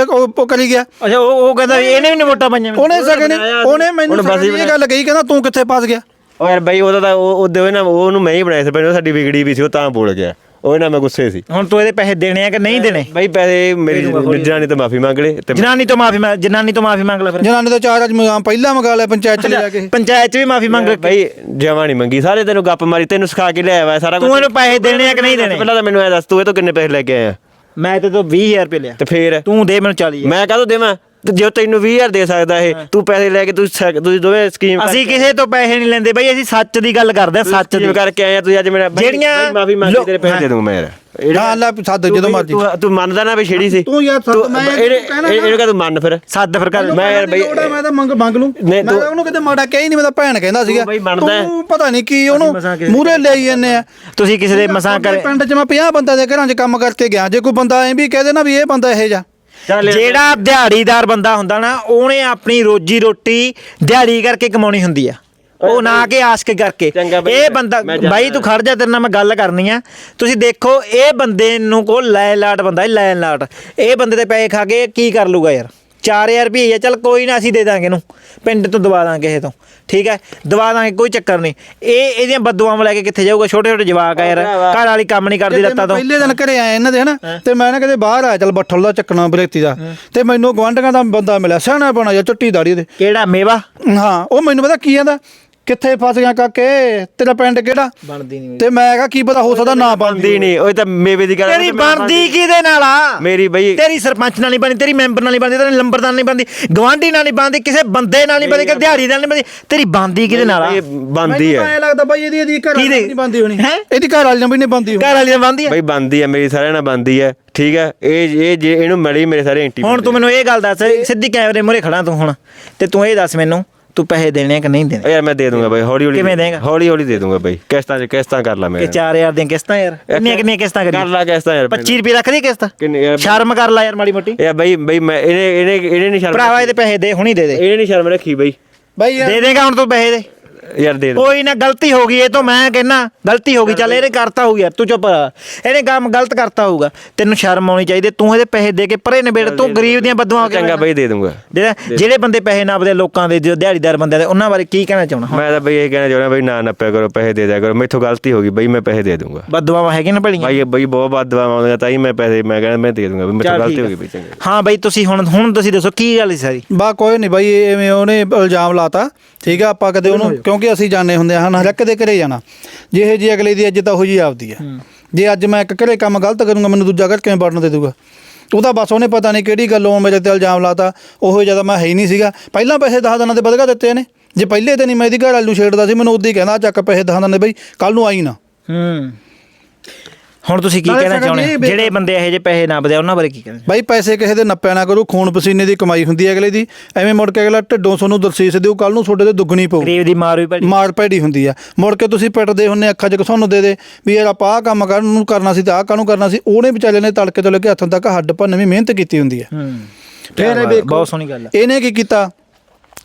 [SPEAKER 3] ਕਰੀ ਗਿਆ।
[SPEAKER 1] ਅੱਛਾ ਉਹ ਉਹ ਕਹਿੰਦਾ ਵੀ ਇਹਨੇ ਵੀ ਨਹੀਂ ਵੋਟਾਂ ਪਾਈਆਂ।
[SPEAKER 3] ਉਹਨੇ ਸਕੇ ਨੇ ਉਹਨੇ ਮੈਨੂੰ ਇਹ ਗੱਲ ਕਹੀ ਕਹਿੰਦਾ ਤੂੰ ਕਿੱਥੇ ਫਸ ਗਿਆ?
[SPEAKER 2] ਉਹ ਯਾਰ ਬਈ ਉਹਦਾ ਤਾਂ ਉਹ ਉਹਦੇ ਹੋਏ ਨਾ ਉਹਨੂੰ ਮੈਂ ਹੀ ਬਣਾਇਆ ਸੀ ਪਰ ਸਾਡੀ ਵਿਗੜੀ ਵੀ ਸੀ ਉਹ ਤਾਂ ਬੋਲ ਗਿਆ। ਉਹ ਨਾ ਮੈਂ ਗੁੱਸੇ ਸੀ।
[SPEAKER 1] ਹੁਣ ਤੂੰ ਇਹਦੇ ਪੈਸੇ ਦੇਣੇ ਆ ਕਿ ਨਹੀਂ ਦੇਣੇ?
[SPEAKER 2] ਬਈ ਪੈਸੇ ਮੇਰੀ ਜਨਾਨੀ ਤੋਂ ਮਾਫੀ ਮੰਗ ਲੈ ਤੇ
[SPEAKER 1] ਜਨਾਨੀ ਤੋਂ ਮਾਫੀ ਮੰਗ ਜਨਾਨੀ ਤੋਂ ਮਾਫੀ ਮੰਗ ਲੈ ਫਿਰ।
[SPEAKER 3] ਜਨਾਨੀ ਦਾ ਚਾਰ ਅੱਜ ਮਗਾਮ ਪਹਿਲਾਂ ਮੰਗਾ ਲਿਆ ਪੰਚਾਇਤ ਚਲੇ ਜਾ ਕੇ।
[SPEAKER 1] ਪੰਚਾਇਤ ਚ ਵੀ ਮਾਫੀ ਮੰਗ
[SPEAKER 2] ਬਈ ਜਮਾ ਨਹੀਂ ਮੰਗੀ। ਸਾਰੇ ਤੈਨੂੰ ਗੱਪ ਮਾਰੀ ਤੈਨੂੰ ਸਿਖਾ ਕੇ ਲਿਆਇਆ ਵਾ ਸਾਰਾ
[SPEAKER 1] ਤੂੰ ਇਹਨੂੰ ਪੈਸੇ ਦੇਣੇ ਆ ਕਿ ਨਹੀਂ ਦੇਣੇ?
[SPEAKER 2] ਪਹਿਲਾਂ ਤਾਂ ਮੈਨੂੰ ਇਹ ਦੱਸ ਤੂੰ ਇਹ ਤੋਂ ਕਿੰਨੇ ਪੈਸੇ ਲੈ ਕੇ ਆਇਆ?
[SPEAKER 1] ਮੈਂ ਤੇ ਤੋਂ 20000 ਰੁਪਏ ਲਿਆ।
[SPEAKER 2] ਤੇ ਫੇਰ?
[SPEAKER 1] ਤੂੰ ਦੇ ਮੈਨੂੰ 40000
[SPEAKER 2] ਮੈਂ ਕਾਹਤੋਂ ਦੇਵਾਂ? ਤੇ ਜੇ ਤੈਨੂੰ 20000 ਦੇ ਸਕਦਾ ਇਹ ਤੂੰ ਪੈਸੇ ਲੈ ਕੇ ਤੂੰ ਸੈ- ਤੁਸੀਂ ਦੋਵੇਂ ਸਕੀਮ
[SPEAKER 1] ਅਸੀਂ ਕਿਸੇ ਤੋਂ ਪੈਸੇ ਨਹੀਂ ਲੈਂਦੇ ਬਈ ਅਸੀਂ ਸੱਚ ਦੀ ਗੱਲ ਕਰਦੇ ਆ ਸੱਚ ਦੀ।
[SPEAKER 2] ਕਰਕੇ ਆਇਆ ਤੂੰ ਅੱਜ ਮੇਰਾ
[SPEAKER 1] ਜਿਹੜੀਆਂ
[SPEAKER 2] ਮਾਫੀ ਮੰਗ ਕੇ ਤੇਰੇ ਪੈਸੇ ਦੇ ਦੂੰਗਾ ਮੈਂ ਯਾਰ।
[SPEAKER 3] ਹਾਂ। ਲੈ ਸੱਦ ਜਦੋਂ ਮਰਜ਼ੀ।
[SPEAKER 2] ਤੂੰ ਤੂੰ ਮੰਨਦਾ ਨਾ ਵੀ ਛੇੜੀ ਸੀ।
[SPEAKER 3] ਤੂੰ ਯਾਰ ਸੱਦ ਮੈਂ
[SPEAKER 2] ਇਹਨੇ ਕਹ ਤੂੰ ਮੰਨ ਫਿਰ।
[SPEAKER 1] ਸੱਦ ਫਿਰ ਕਰ।
[SPEAKER 2] ਮੈਂ ਯਾਰ ਬਈ
[SPEAKER 3] ਮੈਂ ਤਾਂ ਮੰਗ ਮੰਗ ਲੂੰ। ਮੈਂ ਉਹਨੂੰ ਕਿਤੇ ਮਾੜਾ ਕਹਿ ਹੀ ਨਹੀਂ ਮੈਂ ਤਾਂ ਭੈਣ ਕਹਿੰਦਾ ਸੀਗਾ। ਤੂੰ ਪਤਾ ਨਹੀਂ ਕੀ ਉਹਨੂੰ ਮੂਰੇ ਲਈ ਜੰਨੇ ਆ।
[SPEAKER 1] ਤੁਸੀਂ ਕਿਸੇ ਦੇ ਮਸਾਂ ਕਰੇ
[SPEAKER 3] ਪਿੰਡ 'ਚ ਮੈਂ 50 ਬੰਦਿਆਂ ਦੇ ਘਰਾਂ 'ਚ ਕੰਮ ਕਰਕੇ ਗਿਆ। ਜੇ ਕੋਈ ਬੰਦਾ ਐਂ ਵੀ ਕਹਦੇ ਨਾ ਵੀ ਇਹ ਬੰਦਾ ਇਹੋ ਜਿਹਾ
[SPEAKER 2] ਚੱਲ
[SPEAKER 1] ਜਿਹੜਾ ਦਿਹਾੜੀਦਾਰ ਬੰਦਾ ਹੁੰਦਾ ਨਾ ਉਹਨੇ ਆਪਣੀ ਰੋਜੀ ਰੋਟੀ ਦਿਹਾੜੀ ਕਰਕੇ ਕਮਾਉਣੀ ਹੁੰਦੀ ਆ। ਉਹ ਨਾ ਕਿ ਆਸ਼ਕ ਕਰਕੇ। ਇਹ ਬੰਦਾ। ਬਾਈ ਤੂੰ ਖੜ ਜਾ ਤੇਰੇ ਨਾਲ ਮੈਂ ਗੱਲ ਕਰਨੀ ਆ। ਤੁਸੀਂ ਦੇਖੋ ਇਹ ਬੰਦੇ ਨੂੰ ਕੋ ਲੈਣ ਲਾਟ ਬੰਦਾ ਲੈਣ ਲਾਟ। ਇਹ ਬੰਦੇ ਤੇ ਪੈਸੇ ਖਾ ਕੇ ਕੀ ਕਰ ਲੂਗਾ ਯਾਰ? 4000 ਰੁਪਏ ਚੱਲ ਕੋਈ ਨਾ ਅਸੀਂ ਦੇ ਦਾਂਗੇ ਇਹਨੂੰ। ਪਿੰਡ ਤੋਂ ਦਵਾ ਦਾਂਗੇ ਇਹ ਤੋਂ। ਠੀਕ ਹੈ? ਦਵਾ ਦਾਂਗੇ ਕੋਈ ਚੱਕਰ ਨਹੀਂ। ਇਹ ਇਹਦੀਆਂ ਬਦਦੁਆਵਾਂ ਲੈ ਕੇ ਕਿੱਥੇ ਜਾਊਗਾ? ਛੋਟੇ ਛੋਟੇ ਜਵਾਕ ਆ ਯਾਰ। ਘਰ ਵਾਲੀ ਕੰਮ ਨਹੀਂ ਕਰਦੀ ਲੱਤਾਂ ਤੋਂ।
[SPEAKER 3] ਪਹਿਲੇ ਦਿਨ ਘਰੇ ਆਇਆ ਇਹਨਾਂ ਦੇ ਹਨਾ? ਤੇ ਮੈਂ ਨਾ ਕਦੇ ਬਾਹਰ ਆ ਚੱਲ ਬੱਠਲ ਦਾ ਚੱਕਣਾ ਬਰੇਤੀ ਦਾ। ਤੇ ਮੈਨੂੰ ਗਵਾਂਢੀਆਂ ਦਾ ਬੰਦਾ ਮਿਲਿਆ ਸਿਆਣਾ ਬਣਾ ਜਾਂ ਚੁੱਟੀ ਦਾੜੀ ਉਹਦੇ।
[SPEAKER 1] ਕਿਹੜਾ? ਮੇਵਾ?
[SPEAKER 3] ਹਾਂ ਉਹ ਮੈਨੂੰ ਪਤਾ ਕੀ ਕਹਿੰਦਾ? ਕਿੱਥੇ ਫਸ ਗਿਆ ਕਾਕੇ? ਤੇਰਾ ਪਿੰਡ ਕਿਹੜਾ?
[SPEAKER 1] ਬਣਦੀ ਨਹੀਂ
[SPEAKER 3] ਤੇ ਮੈਂ ਕਿਹਾ ਕੀ ਪਤਾ ਹੋ ਸਕਦਾ ਨਾ ਬਣਦੀ
[SPEAKER 2] ਨਹੀਂ ਉਹ ਤਾਂ ਮੇਵੇ ਦੀ ਗੱਲ
[SPEAKER 1] ਤੇਰੀ ਬਣਦੀ ਕਿਹਦੇ ਨਾਲ ਆ?
[SPEAKER 2] ਮੇਰੀ ਬਈ
[SPEAKER 1] ਤੇਰੀ ਸਰਪੰਚ ਨਾਲ ਨਹੀਂ ਬਣਦੀ ਤੇਰੀ ਮੈਂਬਰ ਨਾਲ ਨਹੀਂ ਬਣਦੀ ਤੇਰੀ ਲੰਬਰਦਾਰ ਨਾਲ ਨਹੀਂ ਬਣਦੀ ਗਵਾਂਢੀ ਨਾਲ ਨਹੀਂ ਬਣਦੀ ਕਿਸੇ ਬੰਦੇ ਨਾਲ ਨਹੀਂ ਬਣਦੀ ਕਿਸੇ ਦਿਹਾੜੀ ਨਾਲ ਨਹੀਂ ਬਣਦੀ। ਤੇਰੀ ਬਣਦੀ ਕਿਹਦੇ ਨਾਲ ਆ?
[SPEAKER 2] ਇਹ ਬੰਦੀ
[SPEAKER 3] ਮੈਨੂੰ
[SPEAKER 2] ਹੈ।
[SPEAKER 3] ਐਂ ਲੱਗਦਾ ਬਾਈ ਇਹਦੀ ਇਹਦੀ ਘਰ ਵਾਲੀ? ਨਹੀਂ ਬੰਦੀ ਹੋਣੀ।
[SPEAKER 1] ਹੈਂ?
[SPEAKER 3] ਇਹਦੀ ਘਰ ਵਾਲੀ ਨਾਲ ਵੀ ਨਹੀਂ ਬੰਦੀ ਹੋਣੀ।
[SPEAKER 1] ਘਰ ਵਾਲੀ ਨਾਲ ਬਣਦੀ ਆ
[SPEAKER 2] ਬਈ ਬੰਦੀ ਹੈ ਮੇਰੀ ਸਾਰਿਆਂ ਨਾਲ ਬੰਦੀ ਹੈ ਠੀਕ ਹੈ? ਇਹ ਇਹ ਜੇ ਇਹਨੂੰ ਮਿਲੀ ਮੇਰੇ ਸਾਰੇ ਐਂਟੀ
[SPEAKER 1] ਹੁਣ ਤੂੰ ਮੈਨੂੰ ਇਹ ਗੱਲ ਦੱਸ ਸਿੱਧੀ ਕੈਮਰੇ ਮੂਹਰੇ ਖੜਾ ਤੂੰ ਹੁਣ ਤੇ ਤੂੰ ਇਹ ਦੱਸ ਮੈਨੂੰ ਤੂੰ ਪੈਸੇ ਦੇਣੇ ਆ ਕਿ ਨਹੀਂ ਦੇਣੇ?
[SPEAKER 2] ਯਾਰ ਮੈਂ ਦੇ ਦੂੰਗਾ ਬਈ ਹੌਲੀ ਹੌਲੀ
[SPEAKER 1] ਕਿਵੇਂ ਦੇਂਗਾ?
[SPEAKER 2] ਹੌਲੀ ਹੌਲੀ ਦੇ ਦੂੰਗਾ ਬਈ ਕਿਸ਼ਤਾਂ ਚ ਕਿਸ਼ਤਾਂ ਕਰ ਲਾ
[SPEAKER 1] ਕਿ
[SPEAKER 2] ਮੈਂ
[SPEAKER 1] 4000 ਦੀਆਂ ਕਿਸ਼ਤਾਂ ਯਾਰ? ਕਿੰਨੀਆਂ ਕਿੰਨੀਆਂ ਕਿਸ਼ਤਾਂ
[SPEAKER 2] ਕਰ
[SPEAKER 1] ਕਰੀ
[SPEAKER 2] ਲਾ ਕਿਸ਼ਤਾਂ ਯਾਰ
[SPEAKER 1] 25 ਰੁਪਏ ਰੱਖਦੀ ਕਿਸ਼ਤ?
[SPEAKER 2] ਕਿੰਨੇ ਯਾਰ
[SPEAKER 1] ਸ਼ਰਮ ਕਰ ਲੈ ਯਾਰ ਮਾੜੀ ਮੋਟੀ।
[SPEAKER 2] ਯਾਰ ਬਈ ਬਈ ਮੈਂ ਇਹਨੇ ਇਹਨੇ ਇਹਨੇ ਨਹੀਂ ਸ਼ਰਮ
[SPEAKER 1] ਭਰਾਵਾ ਇਹਦੇ ਪੈਸੇ ਦੇ ਹੁਣੀ ਦੇ ਦੇ।
[SPEAKER 2] ਇਹਨੇ ਨਹੀਂ ਸ਼ਰਮ ਰੱਖੀ ਬਈ।
[SPEAKER 3] ਬਾਈ ਯਾਰ
[SPEAKER 1] ਦੇ ਦੇਗਾ ਹੁਣ ਤੂੰ ਪੈਸੇ ਦੇ।
[SPEAKER 2] ਯਾਰ ਦੇ ਦੇ।
[SPEAKER 1] ਕੋਈ ਨਾ ਗਲਤੀ ਹੋ ਗਈ ਇਹ ਤੋਂ ਮੈਂ ਕਹਿਣਾ ਗਲਤੀ ਹੋ ਗਈ ਚੱਲ ਇਹਨੇ ਕਰਤਾ ਹੋਊ ਯਾਰ ਤੂੰ ਚੁੱਪ ਰਹਿ। ਇਹਨੇ ਕੰਮ ਗਲਤ ਕਰਤਾ ਹੋਊਗਾ। ਤੈਨੂੰ ਸ਼ਰਮ ਆਉਣੀ ਚਾਹੀਦੀ ਤੂੰ ਇਹਦੇ ਪੈਸੇ ਦੇ ਕੇ ਪਰੇ ਨਿਬੇੜ ਤੂੰ ਗਰੀਬ ਦੀਆਂ ਬਦਦੁਆਵਾਂ ਕਿਉਂ
[SPEAKER 2] ਚੰਗਾ ਬਈ ਦੇ ਦੂੰਗਾ।
[SPEAKER 1] ਜਿਹੜਾ- ਜਿਹੜੇ ਬੰਦੇ ਪੈਸੇ ਨਾਪਦੇ ਲੋਕਾਂ ਦੇ ਜੋ ਦਿਹਾੜੀਦਾਰ ਬੰਦੇ ਦੇ ਉਹਨਾਂ ਬਾਰੇ ਕੀ ਕਹਿਣਾ ਚਾਹਣਾ
[SPEAKER 2] ਮੈਂ ਤਾਂ ਬਈ ਇਹ ਕਹਿਣਾ ਚਾਹੁੰਦਾ ਬਈ ਨਾ ਨੱਪਿਆ ਕਰੋ ਪੈਸੇ ਦੇ ਦਿਆ ਕਰੋ। ਮੈਥੋਂ ਗਲਤੀ ਹੋ ਗਈ ਬਈ ਮੈਂ ਪੈਸੇ ਦੇ ਦੂੰਗਾ।
[SPEAKER 1] ਬਦਦੁਆਵਾਂ ਹੈਗੀਆਂ ਨਾ ਭਲੀਆਂ?
[SPEAKER 2] ਭਾਈ ਇਹ ਬਈ ਬਹੁਤ ਬਾਤ ਦਵਾ ਆਉਂਦਾ ਤਾਂ ਹੀ ਮੈਂ ਪੈਸੇ ਮੈਂ ਕਹਿੰਦਾ ਮੈਂ ਦੇ ਦੂੰਗਾ ਬਈ ਮੈਥੋਂ ਗਲਤੀ ਹੋ। ਗਈ ਬਈ ਚੰਗਾ।
[SPEAKER 1] ਹਾਂ ਬਈ ਤੁਸੀਂ ਹੁਣ ਹੁਣ ਤੁਸੀਂ ਦੱਸੋ ਕੀ ਗੱਲ ਸੀ ਸਾਰੀ?
[SPEAKER 3] ਬਾ ਕੋਈ ਨਹੀਂ ਬਾਈ ਐਵੇਂ ਉਹਨੇ ਇਲਜ਼ਾਮ ਲਾਤਾ ਠੀਕ ਆ ਆਪਾਂ ਕਦੇ ਉਹਨੂੰ ਕਿਉਂਕਿ ਅਸੀਂ ਜਾਣੇ ਹੁੰਦੇ ਹਾਂ ਹਰ ਇੱਕ ਦੇ ਘਰੇ ਜਾਣਾ। ਜਿਹੇ ਜੀ ਅਗਲੇ ਦੀ ਇੱਜ਼ਤ ਉਹੋ ਜੀ ਆਪਦੀ ਆ ਜੇ ਅੱਜ ਮੈਂ ਇੱਕ ਘਰੇ ਕੰਮ ਗਲਤ ਕਰੂੰਗਾ ਮੈਨੂੰ ਦੂਜਾ ਘਰ ਕਿਵੇਂ ਵੜਨ ਦੇ ਦੂਗਾ? ਉਹਦਾ ਬਸ ਉਹਨੇ ਪਤਾ ਨਹੀਂ ਕਿਹੜੀ ਗੱਲੋਂ ਮੇਰੇ ਤੇ ਇਲਜ਼ਾਮ ਲਾਤਾ ਉਹੋ ਜ਼ਿਆਦਾ ਮੈਂ ਹੈ ਹੀ ਨਹੀਂ ਸੀਗਾ। ਪਹਿਲਾਂ ਪੈਸੇ 10 ਦਿਨਾਂ ਦੇ ਵਧਗਾ ਦਿੱਤੇ ਨੇ ਜੇ ਪਹਿਲੇ ਦਿਨ ਹੀ ਮੈਂ ਇਹਦੀ ਘਰ ਵਾਲੀ ਨੂੰ ਛੇੜਦਾ ਸੀ ਮੈਨੂੰ ਉਦੋਂ ਹੀ ਕਹਿੰਦਾ ਚੱਕ ਪੈਸੇ 10 ਦਿਨਾਂ ਦੇ ਬਈ ਕੱਲ ਨੂੰ ਆਈ ਨਾ।
[SPEAKER 1] ਹੂੰ। ਹੁਣ ਤੁਸੀਂ ਕੀ
[SPEAKER 3] ਨਾਲੇ
[SPEAKER 1] ਕਹਿਣਾ ਚਾਹੁੰਦੇ ਹੋ? ਜਿਹੜੇ ਬੰਦੇ ਇਹੋ ਜਿਹੇ ਪੈਸੇ ਨਾਪਦੇ ਆ ਉਹਨਾਂ ਬਾਰੇ ਕੀ ਕਹਿਣਾ
[SPEAKER 3] ਬਾਈ ਪੈਸੇ ਕਿਸੇ ਦੇ ਨੱਪਿਆ ਨਾ ਕਰੋ ਖੂਨ ਪਸੀਨੇ ਦੀ ਕਮਾਈ ਹੁੰਦੀ ਹੈ ਅਗਲੇ ਦੀ। ਐਵੇਂ ਮੁੜ ਕੇ ਅਗਲਾ ਢਿੱਡੋਂ ਤੁਹਾਨੂੰ ਦਰਸੀਸ ਦਿਓ ਕੱਲ ਨੂੰ ਤੁਹਾਡੇ ਤੇ ਦੁੱਗਣੀ ਪਊ।
[SPEAKER 1] ਗਰੀਬ ਦੀ ਮਾਰ ਵੀ ਭਲੀ
[SPEAKER 3] ਮਾਰ ਪੈੜੀ ਹੁੰਦੀ ਆ। ਮੁੜ ਕੇ ਤੁਸੀਂ ਪਿੱਟਦੇ ਹੁੰਨੇ ਅੱਖਾਂ 'ਚ ਘਸੁੰਨ ਦੇ ਦੇ ਵੀ ਯਾਰ ਆਪਾਂ ਆਹ ਕੰਮ ਕਰਨ ਨੂੰ ਕਰਨਾ ਸੀ ਤੇ ਆਹ ਕਾਹਨੂੰ ਕਰਨਾ ਸੀ। ਉਹਨੇ ਵਿਚਾਰੇ ਨੇ ਤੜਕੇ ਤੋਂ ਲੈ ਕੇ ਹੱਥਾਂ ਤੱਕ ਹੱਡ ਭੰਨ ਵੀ ਮਿਹਨਤ ਕੀਤੀ ਹੁੰਦੀ ਆ।
[SPEAKER 1] ਹੂੰ।
[SPEAKER 3] ਫੇਰ ਇਹ ਵੇਖੋ
[SPEAKER 1] ਬਹੁਤ ਸੋਹਣੀ ਗੱਲ ਆ।
[SPEAKER 3] ਇਹਨੇ ਕੀ ਕੀਤਾ?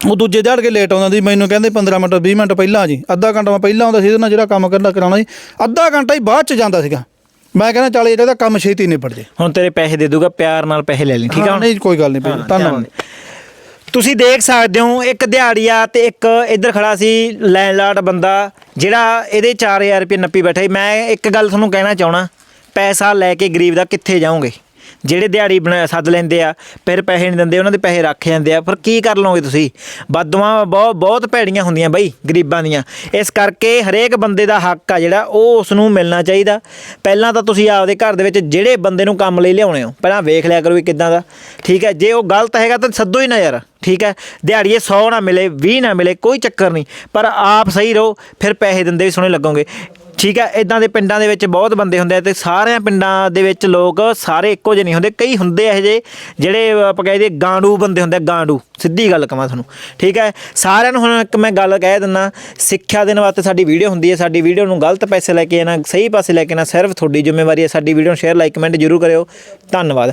[SPEAKER 3] ਉਹ ਦੂਜੇ ਦਿਹਾੜ ਕੇ ਲੇਟ ਆਉਂਦਾ ਸੀ ਮੈਨੂੰ ਕਹਿੰਦੇ 15 ਮਿੰਟ 20 ਮਿੰਟ ਪਹਿਲਾਂ ਆ ਜੀ ਅੱਧਾ ਘੰਟਾ ਮੈਂ ਪਹਿਲਾਂ ਆਉਂਦਾ ਸੀ ਇਹਦੇ ਨਾਲ ਜਿਹੜਾ ਕੰਮ ਕਰਨਾ ਕਰਾਉਣਾ ਸੀ ਅੱਧਾ ਘੰਟਾ ਹੀ ਬਾਅਦ ਚ ਜਾਂਦਾ ਸੀਗਾ। ਮੈਂ ਕਹਿੰਦਾ ਚੱਲ ਇਹਦਾ ਕੰਮ ਛੇਤੀ ਨਿਬੜ ਜੇ।
[SPEAKER 1] ਹੁਣ ਤੇਰੇ ਪੈਸੇ ਦੇ ਦੂਗਾ ਪਿਆਰ ਨਾਲ ਪੈਸੇ ਲੈ ਲਈ ਠੀਕ ਆ?
[SPEAKER 3] ਹਾਂ,
[SPEAKER 1] ਹੁਣ
[SPEAKER 3] ਨਹੀਂ ਕੋਈ ਗੱਲ ਨਹੀਂ ਭਾਈ ਧੰਨਵਾਦ।
[SPEAKER 1] ਤੁਸੀਂ ਦੇਖ ਸਕਦੇ ਹੋ ਇੱਕ ਦਿਹਾੜੀਆ ਤੇ ਇੱਕ ਇੱਧਰ ਖੜਾ ਸੀ ਲੈਂਡਲਾਰਡ ਬੰਦਾ ਜਿਹੜਾ ਇਹਦੇ 4000 ਰੁਪਏ ਨੱਪੀ ਬੈਠਾ ਸੀ। ਮੈਂ ਇੱਕ ਗੱਲ ਤੁਹਾਨੂੰ ਕਹਿਣਾ ਚਾਹਣਾ ਪੈਸਾ ਲੈ ਕੇ ਗਰੀਬ ਦਾ ਕਿੱਥੇ ਜਾਓਗੇ? ਜਿਹੜੇ ਦਿਹਾੜੀ ਬਣਾ ਸੱਦ ਲੈਂਦੇ ਆ, ਫਿਰ ਪੈਸੇ ਨਹੀਂ ਦਿੰਦੇ, ਉਹਨਾਂ ਦੇ ਪੈਸੇ ਰੱਖ ਜਾਂਦੇ ਆ, ਫਿਰ ਕੀ ਕਰ ਲਓਗੇ ਤੁਸੀਂ? ਬਦਦੁਆਵਾਂ ਬਹੁਤ ਬਹੁਤ ਭੈੜੀਆਂ ਹੁੰਦੀਆਂ ਬਈ, ਗਰੀਬਾਂ ਦੀਆਂ। ਇਸ ਕਰਕੇ ਹਰੇਕ ਬੰਦੇ ਦਾ ਹੱਕ ਆ ਜਿਹੜਾ, ਉਹ ਉਸ ਨੂੰ ਮਿਲਣਾ ਚਾਹੀਦਾ। ਪਹਿਲਾਂ ਤਾਂ ਤੁਸੀਂ ਆਪਦੇ ਘਰ ਦੇ ਵਿੱਚ ਜਿਹੜੇ ਬੰਦੇ ਨੂੰ ਕੰਮ ਲਈ ਲਿਆਉਣੇ ਹੋ, ਪਹਿਲਾਂ ਵੇਖ ਲਿਆ ਕਰੋ ਵੀ ਕਿੱਦਾਂ ਦਾ। ਠੀਕ ਹੈ, ਜੇ ਉਹ ਗਲਤ ਹੈਗਾ ਤਾਂ ਸੱਦੋ ਹੀ ਨਾ ਯਾਰ, ਠੀਕ ਹੈ? ਦਿਹਾੜੀਏ 100 ਨਾ ਮਿਲੇ 20 ਨਾ ਮਿਲੇ, ਕੋਈ ਚੱਕਰ ਨਹੀਂ। ਪਰ ਆਪ ਸਹੀ ਰਹੋ, ਫਿਰ ਪੈਸੇ ਦਿੰਦੇ ਵੀ ਸੋਹਣੇ ਲੱਗੋਗੇ। ਠੀਕ ਹੈ ਇਦਾਂ ਦੇ ਪਿੰਡਾਂ ਦੇ ਵਿੱਚ ਬਹੁਤ ਬੰਦੇ ਹੁੰਦੇ ਆ ਤੇ ਸਾਰਿਆਂ ਪਿੰਡਾਂ ਦੇ ਵਿੱਚ ਲੋਕ ਸਾਰੇ ਇੱਕੋ ਜਿਹੇ ਨਹੀਂ ਹੁੰਦੇ। ਕਈ ਹੁੰਦੇ ਇਹੋ ਜਿਹੇ ਜਿਹੜੇ ਆਪਾਂ ਕਹਿੰਦੇ ਗਾਂਡੂ ਬੰਦੇ ਹੁੰਦੇ ਗਾਂਡੂ। ਸਿੱਧੀ ਗੱਲ ਕਹਾਂ ਤੁਹਾਨੂੰ। ਠੀਕ ਹੈ, ਸਾਰਿਆਂ ਨੂੰ ਹੁਣ ਇੱਕ ਮੈਂ ਗੱਲ ਕਹਿ ਦਿੰਦਾ, ਸਿੱਖਿਆ ਦੇਣ ਵਾਸਤੇ ਸਾਡੀ ਵੀਡੀਓ ਹੁੰਦੀ ਹੈ, ਸਾਡੀ ਵੀਡੀਓ ਨੂੰ ਗਲਤ ਪੈਸੇ ਲੈ ਕੇ ਨਾ, ਸਹੀ ਪਾਸੇ ਲੈ ਕੇ ਨਾ ਸਿਰਫ ਤੁਹਾਡੀ ਜ਼ਿੰਮੇਵਾਰੀ ਹੈ ਸਾਡੀ ਵੀਡੀਓ ਨੂੰ ਸ਼ੇਅਰ ਲਾਈਕ ਕਮੈਂਟ ਜ਼ਰੂਰ ਕਰਿਓ। ਧੰਨਵਾਦ।